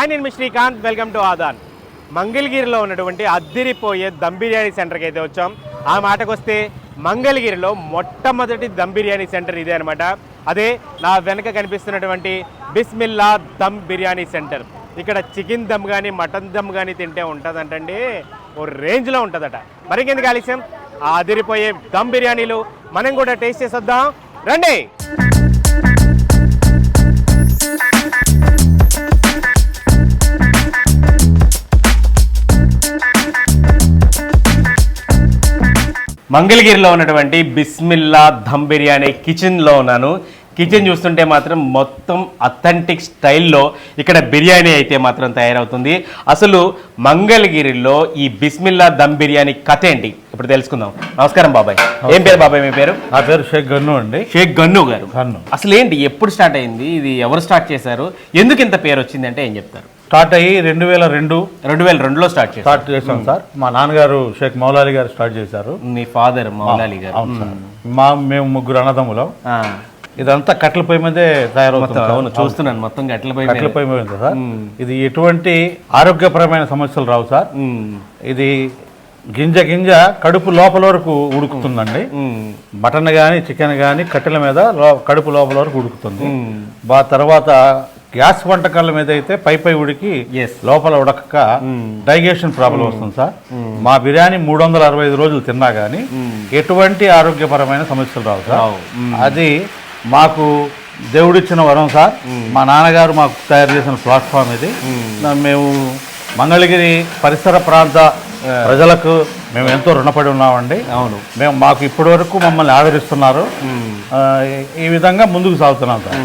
Hi నేను మీ Srikanth. Welcome to Aadan. మంగళగిరిలో ఉన్నటువంటి అద్దిరిపోయే దమ్ బిర్యానీ సెంటర్కి అయితే వచ్చాం. ఆ మాటకు వస్తే మంగళగిరిలో మొట్టమొదటి దమ్ బిర్యానీ సెంటర్ ఇదే అనమాట అదే నా వెనక కనిపిస్తున్నటువంటి బిస్మిల్లా దమ్ బిర్యానీ సెంటర్. ఇక్కడ చికెన్ దమ్ కానీ మటన్ దమ్ కానీ తింటే ఉంటుందంటండి. ఓ రేంజ్లో ఉంటుందట. మరికెందుకు ఆలస్యం? ఆ అదిరిపోయే దమ్ బిర్యానీలు మనం కూడా టేస్ట్ చేసొద్దాం. రండి! మంగళగిరిలో ఉన్నటువంటి బిస్మిల్లా ధమ్ బిర్యానీ కిచెన్లో ఉన్నాను. కిచెన్ చూస్తుంటే మాత్రం మొత్తం అథెంటిక్ స్టైల్లో ఇక్కడ బిర్యానీ అయితే మాత్రం తయారవుతుంది. అసలు మంగళగిరిలో ఈ బిస్మిల్లా దమ్ బిర్యానీ కథ ఏంటి? ఇప్పుడు తెలుసుకుందాం. నమస్కారం బాబాయ్. ఏం పేరు బాబాయ్ మీ పేరు? నా పేరు షేక్ గన్ను అండి. షేక్ గన్ను గారు. గన్ను. అసలు ఏంటి ఎప్పుడు స్టార్ట్ అయింది? ఇది ఎవరు స్టార్ట్ చేశారు? ఎందుకు ఇంత పేరు వచ్చింది అంటే ఏం చెప్తారు? స్టార్ట్ అయ్యి రెండు వేల రెండు రెండు వేల రెండులో స్టార్ట్ స్టార్ట్ చేసాం సార్. మా నాన్నగారు షేక్ మౌలాలి గారు స్టార్ట్ చేశారు. మీ ఫాదర్ మౌలాలి గారు. అవును సార్. మా మేము ముగ్గురు అన్నదమ్ములం. ఇదంతా కట్టెల పొయ్యి మీదే తయారవుతుంది. అవును చూస్తున్నాను. మొత్తం గట్ల పై కట్టెల పొయ్యి మీద సార్. ఇది ఎటువంటి ఆరోగ్యపరమైన సమస్యలు రావు సార్. ఇది గింజ గింజ కడుపు లోపల వరకు ఉడుకుతుందండి. మటన్ కానీ చికెన్ కానీ కట్టెల మీద కడుపు లోపల వరకు ఉడుకుతుంది. బా తర్వాత గ్యాస్ వంటకాల మీద అయితే పై పై ఉడికి. లోపల ఉడకక డైజెషన్ ప్రాబ్లం వస్తుంది సార్. మా బిర్యానీ మూడు వందల అరవై ఐదు రోజులు తిన్నా కానీ ఎటువంటి ఆరోగ్యపరమైన సమస్యలు రావు సార్. అది మాకు దేవుడిచ్చిన వరం సార్. మా నాన్నగారు మాకు తయారు చేసిన ప్లాట్ఫామ్ ఇది. మేము మంగళగిరి పరిసర ప్రాంత ప్రజలకు మేము ఎంతో రుణపడి ఉన్నామండి. అవును. మేము మాకు ఇప్పటి వరకు మమ్మల్ని ఆదరిస్తున్నారు. ఈ- విధంగా ముందుకు సాగుతున్నాం సార్.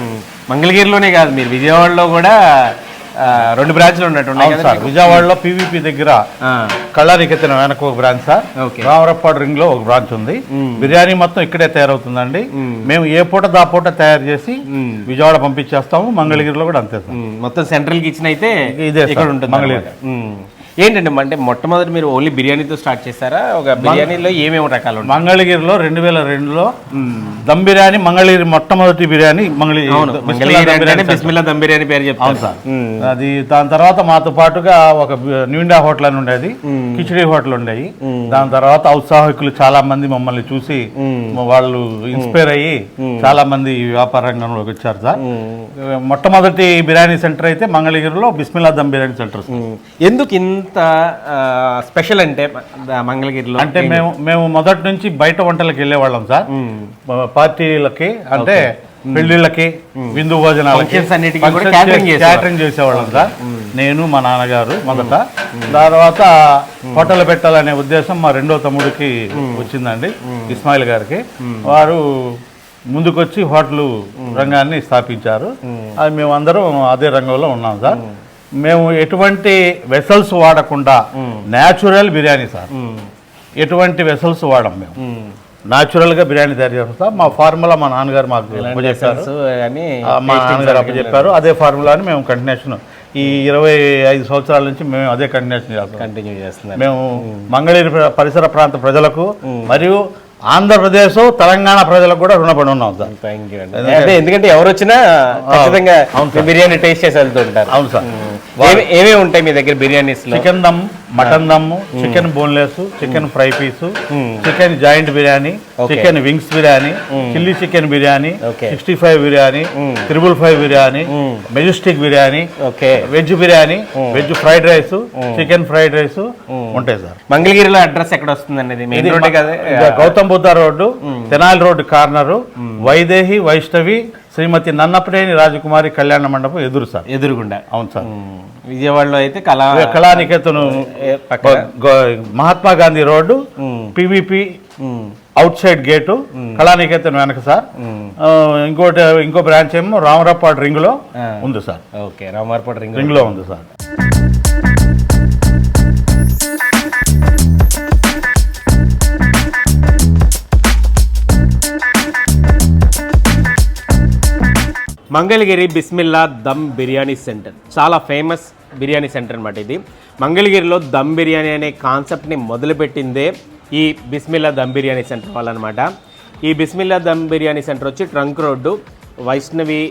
మంగళగిరిలోనే కాదు మీరు విజయవాడలో కూడా రెండు బ్రాంచ్లు ఉన్నట్టున్నాయి సార్. విజయవాడలో పీవీపీ దగ్గర ఆ, కళ్ళానికెత్తిన వెనక ఒక బ్రాంచ్ సార్. రామరప్పాడు రింగ్లో ఒక బ్రాంచ్ ఉంది. బిర్యానీ మొత్తం ఇక్కడే తయారవుతుందండి. మేము ఏ పూట దా పూట తయారు చేసి విజయవాడ పంపించేస్తాము. మంగళగిరిలో కూడా అంతే సార్. మొత్తం సెంట్రల్ కిచెన్ అయితే ఇదే ఇక్కడ ఉంటుంది మంగళగిరి. ఏంటండి అంటే మొట్టమొదటి మీరు ఓన్లీ బిర్యానీతో స్టార్ట్ చేస్తారా ఒక బిర్యానీలో ఏమేమి రకాలు ఉంటాయి? మంగళగిరిలో రెండు వేల రెండులో దమ్ బిర్యానీ మంగళగిరి మొట్టమొదటి బిర్యానీ మంగళగిరి అవును. బిస్మిల్లా మంగళగిరి దమ్ అంటేనే బిర్యానీ బిస్మిల్లా దమ్ బిర్యానీ పేరు చెప్తాను అవును సార్. అది దాని తర్వాత మాతో పాటుగా ఒక బి- న్యూ ఇండియా హోటల్ అని ఉండేది. కిచడీ హోటల్ ఉండేవి దాని తర్వాత ఔత్సాహికులు చాలా మంది మమ్మల్ని చూసి వాళ్ళు ఇన్స్పైర్ అయ్యి చాలా మంది ఈ వ్యాపార రంగంలోకి వచ్చారు సార్. మొట్టమొదటి బిర్యానీ సెంటర్ అయితే మంగళగిరిలో బిస్మిల్లా దమ్ బిర్యానీ సెంటర్. ఎందుకు ఇంత స్పెషల్ అంటే మంగళగిరిలో అంటే మేము మేము మొదటి నుంచి బయట వంటలకు వెళ్ళేవాళ్ళం సార్. పార్టీలకి అంటే పెళ్ళిళ్ళకి విందు భోజనాలకి చేసేవాళ్ళం సార్. నేను మా నాన్నగారు మొదట. తర్వాత హోటల్ పెట్టాలనే ఉద్దేశం మా రెండో తమ్ముడికి వచ్చిందండి ఇస్మాయిల్ గారికి. వారు ముందుకొచ్చి హోటల్ రంగాన్ని స్థాపించారు. అది మేమందరం అదే రంగంలో ఉన్నాం సార్. మేము ఎటువంటి వెసల్స్ వాడకుండా న్యాచురల్ బిర్యానీ సార్. ఎటువంటి వెసల్స్ వాడం మేము. న్యాచురల్గా బిర్యానీ తయారు చేస్తాం మా ఫార్ములా మా నాన్నగారు మాకు చెప్పారు మా నాన్నగారు అప్పు చెప్పారు అదే ఫార్ములాని మేము కంటిన్యూషన్ ఈ ఇరవై ఐదు సంవత్సరాల నుంచి మేము అదే కంటిన్యూషన్ చేస్తాం కంటిన్యూ చేస్తున్నారు. మేము మంగళగిరి ప్ర- పరిసర ప్రాంత ప్రజలకు మరియు ఆంధ్రప్రదేశ్ తెలంగాణ ప్రజలకు కూడా రుణపడి ఉన్నాం సార్. థ్యాంక్ యూ అండి. ఎందుకంటే ఎవరు వచ్చినా ఖచ్చితంగా బిర్యానీ టేస్ట్ చేసి వెళ్తుంటారు. అవును సార్. ఏమేమి ఉంటాయి మీ దగ్గర biryanis chicken dum mutton dum chicken boneless chicken fry piece chicken joint biryani chicken wings biryani chilli chicken biryani. Sixty five biryani triple five biryani majestic biryani veg biryani veg fried rice chicken fried rice ఉంటాయి sir. మంగళగిరిలో address ఎక్కడ వస్తుంది అనేది main road కదా? ఇది Gautam Buddha road Tenali road corner Vaidehi Vaishnavi Shrimati Nannapaneni Rajakumari Kalyana Mandapam ఎదురు sir. ఎదురుగుండా. అవును సార్. విజయవాడలో అయితే Kala Kalaniketan Mahatma Gandhi road PVP. Outside gate Kalaniketan వెనక సార్. ఇంకోటి ఇంకో బ్రాంచ్ ఏమో రామరాపాడు రింగ్లో ఆ. ఉంది సార్. ఓకే రామార్పేట రింగ్ రింగ్లో ఉంది సార్. మంగళగిరి బిస్మిల్లా దమ్ బిర్యానీ సెంటర్. చాలా ఫేమస్ బిర్యానీ సెంటర్ అనమాట ఇది. మంగళగిరిలో దమ్ బిర్యానీ అనే కాన్సెప్ట్ని మొదలుపెట్టిందే ఈ బిస్మిల్లా దమ్ బిర్యానీ సెంటర్ వాళ్ళనమాట ఈ బిస్మిల్లా దమ్ బిర్యానీ సెంటర్ వచ్చి ట్రంక్ రోడ్డు వైష్ణవి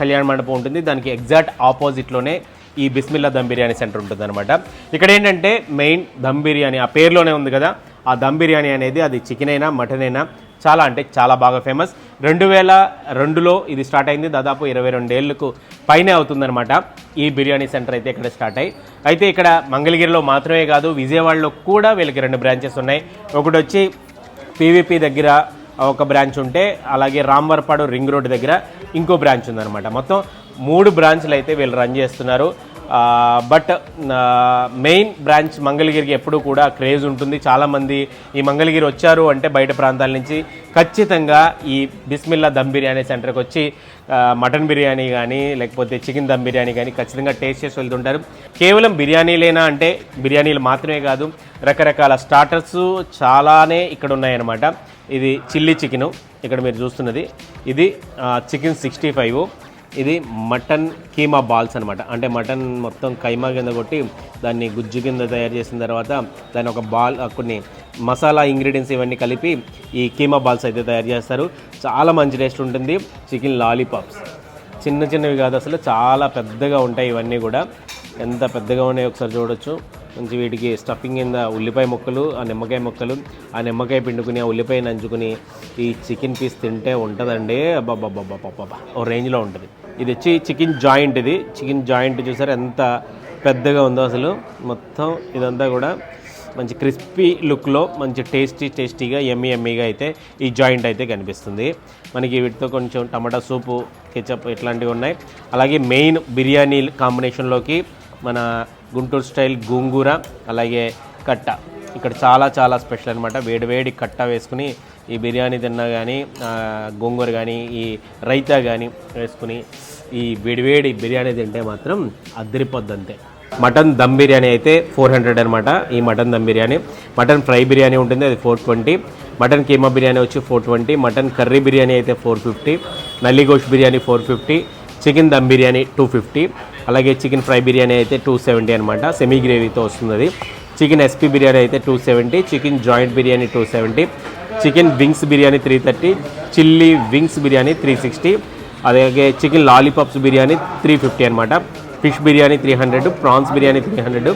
కళ్యాణ మండపం ఉంటుంది. దానికి ఎగ్జాక్ట్ ఆపోజిట్లోనే ఈ బిస్మిల్లా దమ్ బిర్యానీ సెంటర్ ఉంటుందన్నమాట. ఇక్కడ ఏంటంటే మెయిన్ దమ్ బిర్యానీ ఆ పేరులోనే ఉంది కదా ఆ దమ్ బిర్యానీ అనేది అది చికెన్ అయినా మటన్ అయినా చాలా అంటే చాలా బాగా ఫేమస్. రెండు వేల రెండులో ఇది స్టార్ట్ అయింది. దాదాపు ఇరవై రెండేళ్ళకు పైనే అవుతుందన్నమాట. ఈ బిర్యానీ సెంటర్ అయితే ఇక్కడ స్టార్ట్ అయ్యి. అయితే ఇక్కడ మంగళగిరిలో మాత్రమే కాదు విజయవాడలో కూడా వీళ్ళకి రెండు బ్రాంచెస్ ఉన్నాయి. ఒకటి వచ్చి పీవీపీ దగ్గర ఒక బ్రాంచ్ ఉంటే అలాగే రాంవర్పాడు రింగ్ రోడ్ దగ్గర ఇంకో బ్రాంచ్ ఉందన్నమాట. మొత్తం మూడు బ్రాంచ్లు అయితే వీళ్ళు రన్ చేస్తున్నారు. బట్ మెయిన్ బ్రాంచ్ మంగళగిరికి ఎప్పుడూ కూడా క్రేజ్ ఉంటుంది. చాలామంది ఈ మంగళగిరి వచ్చారు అంటే బయట ప్రాంతాల నుంచి. ఖచ్చితంగా ఈ బిస్మిల్లా దమ్ బిర్యానీ సెంటర్కి వచ్చి మటన్ బిర్యానీ కానీ లేకపోతే చికెన్ దమ్ బిర్యానీ కానీ ఖచ్చితంగా టేస్ట్ చేసి వెళ్తుంటారు. కేవలం బిర్యానీలేనా అంటే బిర్యానీలు మాత్రమే కాదు రకరకాల స్టార్టర్స్ చాలానే ఇక్కడ ఉన్నాయన్నమాట ఇది చిల్లీ చికెను ఇక్కడ మీరు చూస్తున్నది. ఇది చికెన్ సిక్స్టీ ఫైవ్. ఇది మటన్ కీమా బాల్స్ అనమాట అంటే మటన్ మొత్తం కైమా కింద కొట్టి దాన్ని గుజ్జు కింద తయారు చేసిన తర్వాత దాన్ని ఒక బాల్ కొన్ని మసాలా ఇంగ్రీడియంట్స్ ఇవన్నీ కలిపి ఈ కీమా బాల్స్ అయితే తయారు చేస్తారు. చాలా మంచి టేస్ట్ ఉంటుంది. Chicken lollipops. చిన్న చిన్నవి కాదు అసలు చాలా పెద్దగా ఉంటాయి ఇవన్నీ కూడా. ఎంత పెద్దగా ఉన్నాయో ఒకసారి చూడొచ్చు. మంచి వీటికి స్టఫింగ్ కింద ఉల్లిపాయ ముక్కలు ఆ నిమ్మకాయ ముక్కలు ఆ నిమ్మకాయ పిండుకుని ఆ ఉల్లిపాయ నంచుకుని ఈ చికెన్ పీస్ తింటే ఉంటుందండి. అబ్బాబ్బాబ్బాబ్బా ఓ రేంజ్లో ఉంటుంది. ఇది వచ్చి చికెన్ జాయింట్ ఇది. చికెన్ జాయింట్ చూసారు ఎంత పెద్దగా ఉందో అసలు. మొత్తం ఇదంతా కూడా మంచి క్రిస్పీ లుక్లో మంచి టేస్టీ టేస్టీగా ఎమ్మీ ఎమ్మీగా అయితే ఈ జాయింట్ అయితే కనిపిస్తుంది. మనకి వీటితో కొంచెం టమాటా సూపు కెచప్ ఇట్లాంటివి ఉన్నాయి. అలాగే మెయిన్ బిర్యానీ కాంబినేషన్లోకి మన గుంటూరు స్టైల్ గోంగూర అలాగే కట్ట. ఇక్కడ చాలా చాలా స్పెషల్ అనమాట వేడివేడి కట్ట వేసుకుని ఈ బిర్యానీ తిన్నా కానీ గోంగూర కానీ ఈ రైతా కానీ వేసుకుని ఈ వేడివేడి బిర్యానీ తింటే మాత్రం అద్దరిపోద్ది అంతే మటన్ దమ్ బిర్యానీ అయితే ఫోర్ హండ్రెడ్ అనమాట ఈ mutton dum biryani. Mutton fry biryani ఉంటుంది అది four twenty. Mutton keema biryani వచ్చి four twenty. Mutton curry biryani అయితే four fifty. Nalli gosht biryani four fifty. Chicken dum biryani two fifty. అలాగే chicken fry biryani అయితే two seventy అనమాట semi గ్రేవీతో వస్తుంది అది చికెన్ ఎస్పీ బిర్యానీ అయితే two seventy chicken joint biryani two seventy chicken wings biryani three thirty chilli wings biryani three sixty అలాగే chicken lollipops biryani three fifty అనమాట fish biryani three hundred prawns biryani three hundred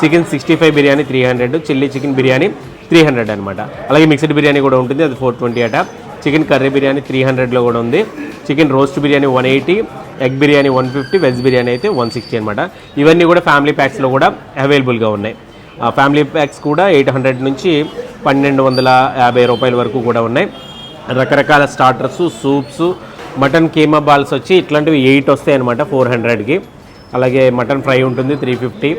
chicken sixty five biryani three hundred chilli chicken biryani three hundred అనమాట అలాగే mixed biryani కూడా ఉంటుంది అది four twenty అట. Chicken curry biryani three హండ్రెడ్లో కూడా ఉంది. Chicken roast biryani one eighty egg biryani one fifty veg biryani అయితే వన్ సిక్స్టీ అనమాట ఇవన్నీ కూడా ఫ్యామిలీ ప్యాక్స్లో కూడా అవైలబుల్గా ఉన్నాయి. ఆ ఫ్యామిలీ ప్యాక్స్ కూడా ఎయిట్ హండ్రెడ్ నుంచి పన్నెండు వందల యాభై రూపాయల వరకు కూడా ఉన్నాయి. రకరకాల starters soups mutton keema balls వచ్చి ఇట్లాంటివి ఎయిట్ వస్తాయి అనమాట ఫోర్ హండ్రెడ్కి అలాగే మటన్ ఫ్రై ఉంటుంది త్రీ ఫిఫ్టీ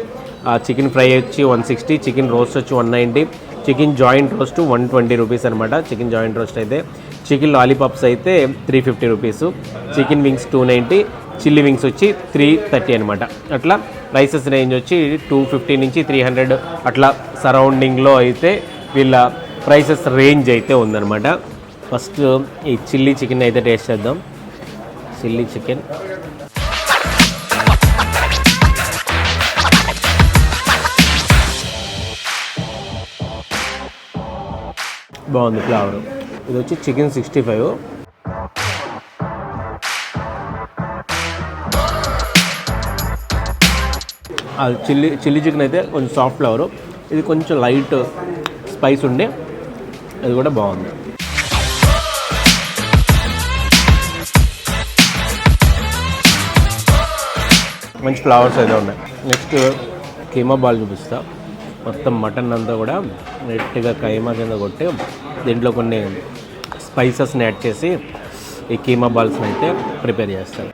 చికెన్ ఫ్రై వచ్చి వన్ సిక్స్టీ చికెన్ రోస్ట్ వచ్చి one ninety chicken joint roast one twenty rupees అనమాట చికెన్ జాయింట్ రోస్ట్ అయితే. చికెన్ లాలీపాప్స్ అయితే three fifty rupees chicken wings two ninety chilli wings వచ్చి three thirty అనమాట అట్లా prices range వచ్చి two fifty నుంచి three hundred అట్లా సరౌండింగ్లో అయితే వీళ్ళ ప్రైసెస్ రేంజ్ అయితే ఉందన్నమాట. ఫస్ట్ ఈ చిల్లీ చికెన్ అయితే టేస్ట్ చేద్దాం. చిల్లీ చికెన్ బాగుంది ఫ్లేవర్ ఇది వచ్చి చికెన్ సిక్స్టీ ఫైవ్. అది చిల్లీ చిల్లీ చికెన్ అయితే కొంచెం సాఫ్ట్ ఫ్లవర్ ఇది కొంచెం లైట్ స్పైస్ ఉండే. అది కూడా బాగుంది. మంచి ఫ్లవర్స్ అయితే ఉన్నాయి. నెక్స్ట్ కీమా బాల్ చూపిస్తా. మొత్తం మటన్ అంతా కూడా నెట్గా కైమా కింద కొట్టి దీంట్లో కొన్ని స్పైసెస్ని యాడ్ చేసి ఈ కీమా బాల్స్ని అయితే ప్రిపేర్ చేస్తారు.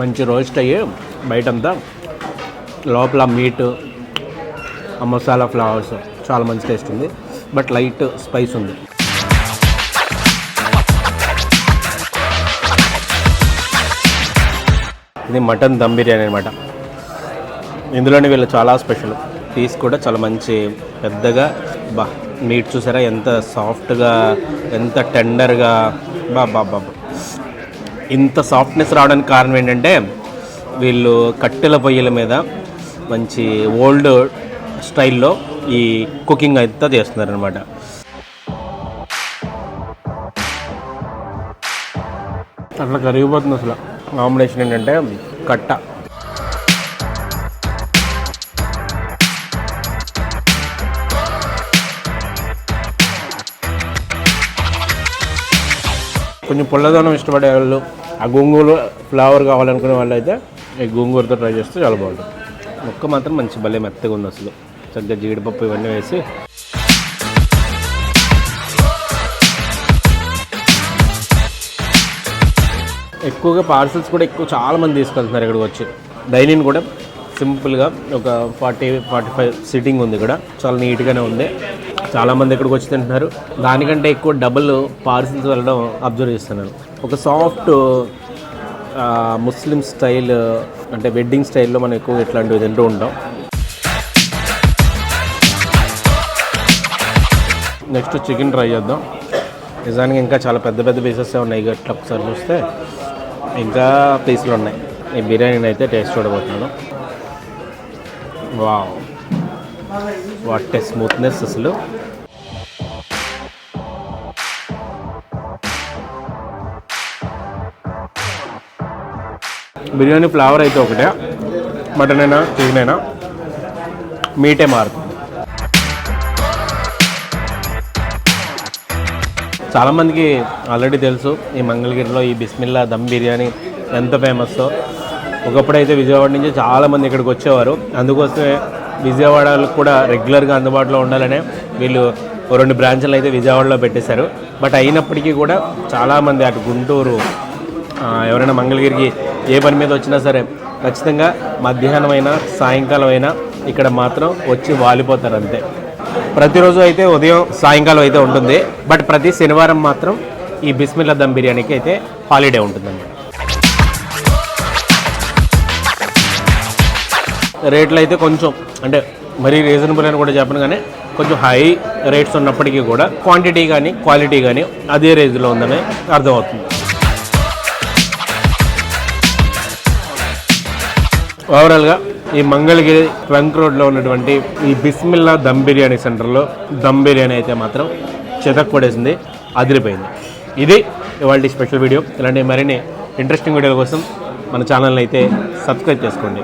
మంచి రోస్ట్ అయ్యి బయటంతా లోపల మీట్ ఆ మసాలా ఫ్లవర్స్ చాలా మంచి టేస్ట్ ఉంది. బట్ లైట్ స్పైస్ ఉంది. ఇది మటన్ దమ్ బిర్యానీ అనమాట ఇందులోనే వీళ్ళు చాలా స్పెషల్. పీస్ కూడా చాలా మంచి పెద్దగా బా మీట్ చూసారా? ఎంత సాఫ్ట్గా ఎంత టెండర్గా బా బా బా ఇంత సాఫ్ట్నెస్ రావడానికి కారణం ఏంటంటే వీళ్ళు కట్టెల పొయ్యిల మీద మంచి ఓల్డ్ స్టైల్లో ఈ కుకింగ్ అయితే చేస్తున్నారనమాట అట్లా కరిగిపోతుంది అసలు. కాంబినేషన్ ఏంటంటే కట్ట. కొంచెం పుల్లదనం ఇష్టపడే వాళ్ళు ఆ గోంగూర ఫ్లేవర్ కావాలనుకునే వాళ్ళు అయితే ఈ గోంగూరతో ట్రై చేస్తే చాలా బాగుంటుంది. ముక్క మాత్రం మంచి భలే మెత్తగా ఉంది అసలు. చక్కగా జీడిపప్పు ఇవన్నీ వేసి ఎక్కువగా పార్సల్స్ కూడా ఎక్కువ చాలామంది తీసుకెళ్తున్నారు ఇక్కడికి వచ్చి. డైనింగ్ కూడా సింపుల్గా ఒక ఫార్టీ ఫార్టీ ఫైవ్ సిట్టింగ్ ఉంది ఇక్కడ. చాలా నీట్గానే ఉంది. చాలామంది ఇక్కడికి వచ్చి తింటున్నారు. దానికంటే ఎక్కువ డబుల్ పార్సిల్స్ వెళ్ళడం అబ్జర్వ్ చేస్తున్నాను. ఒక సాఫ్ట్ ముస్లిం స్టైల్ అంటే వెడ్డింగ్ స్టైల్లో మనం ఎక్కువ ఇట్లాంటివి తింటూ ఉంటాం. నెక్స్ట్ చికెన్ ట్రై చేద్దాం. నిజానికి ఇంకా చాలా పెద్ద పెద్ద పీసెస్ ఉన్నాయి. ఇట్లా ఒకసారి చూస్తే ఇంకా పీసులు ఉన్నాయి. ఈ బిర్యానీని అయితే టేస్ట్ చూడబోతున్నాను. వావ్. వాట్ స్మూత్నెస్ అసలు. బిర్యానీ ఫ్లేవర్ అయితే ఒకటే. మటన్ అయినా చికెన్ అయినా. మీటే మారుతుంది చాలామందికి ఆల్రెడీ తెలుసు ఈ మంగళగిరిలో ఈ బిస్మిల్లా దమ్ బిర్యానీ ఎంత ఫేమస్సో. ఒకప్పుడైతే విజయవాడ నుంచి చాలామంది ఇక్కడికి వచ్చేవారు. అందుకోసమే విజయవాడకు కూడా రెగ్యులర్గా అందుబాటులో ఉండాలనే వీళ్ళు రెండు బ్రాంచ్లు అయితే విజయవాడలో పెట్టేశారు. బట్ అయినప్పటికీ కూడా చాలామంది అటు గుంటూరు ఎవరైనా మంగళగిరికి ఏ పని మీద వచ్చినా సరే ఖచ్చితంగా మధ్యాహ్నం అయినా సాయంకాలం అయినా ఇక్కడ మాత్రం వచ్చి వాలిపోతారు అంతే. ప్రతిరోజు అయితే ఉదయం సాయంకాలం అయితే ఉంటుంది. బట్ ప్రతి శనివారం మాత్రం ఈ బిస్మిల్లా దమ్ బిర్యానీకి అయితే హాలిడే ఉంటుందండి రేట్లు అయితే కొంచెం అంటే మరీ రీజనబుల్ అని కూడా చెప్పను కానీ కొంచెం హై రేట్స్ ఉన్నప్పటికీ కూడా క్వాంటిటీ కానీ క్వాలిటీ కానీ అదే రేంజ్లో ఉందని అర్థమవుతుంది. ఓవరాల్గా ఈ మంగళగిరి ట్రంక్ రోడ్లో ఉన్నటువంటి ఈ బిస్మిల్లా దమ్ బిర్యానీ సెంటర్లో దమ్ బిర్యానీ అయితే మాత్రం చెతక్కొడేసింది అదిరిపోయింది. ఇది ఇవాళ స్పెషల్ వీడియో. ఇలాంటి మరిన్ని ఇంట్రెస్టింగ్ వీడియోల కోసం మన ఛానల్ని అయితే సబ్స్క్రైబ్ చేసుకోండి.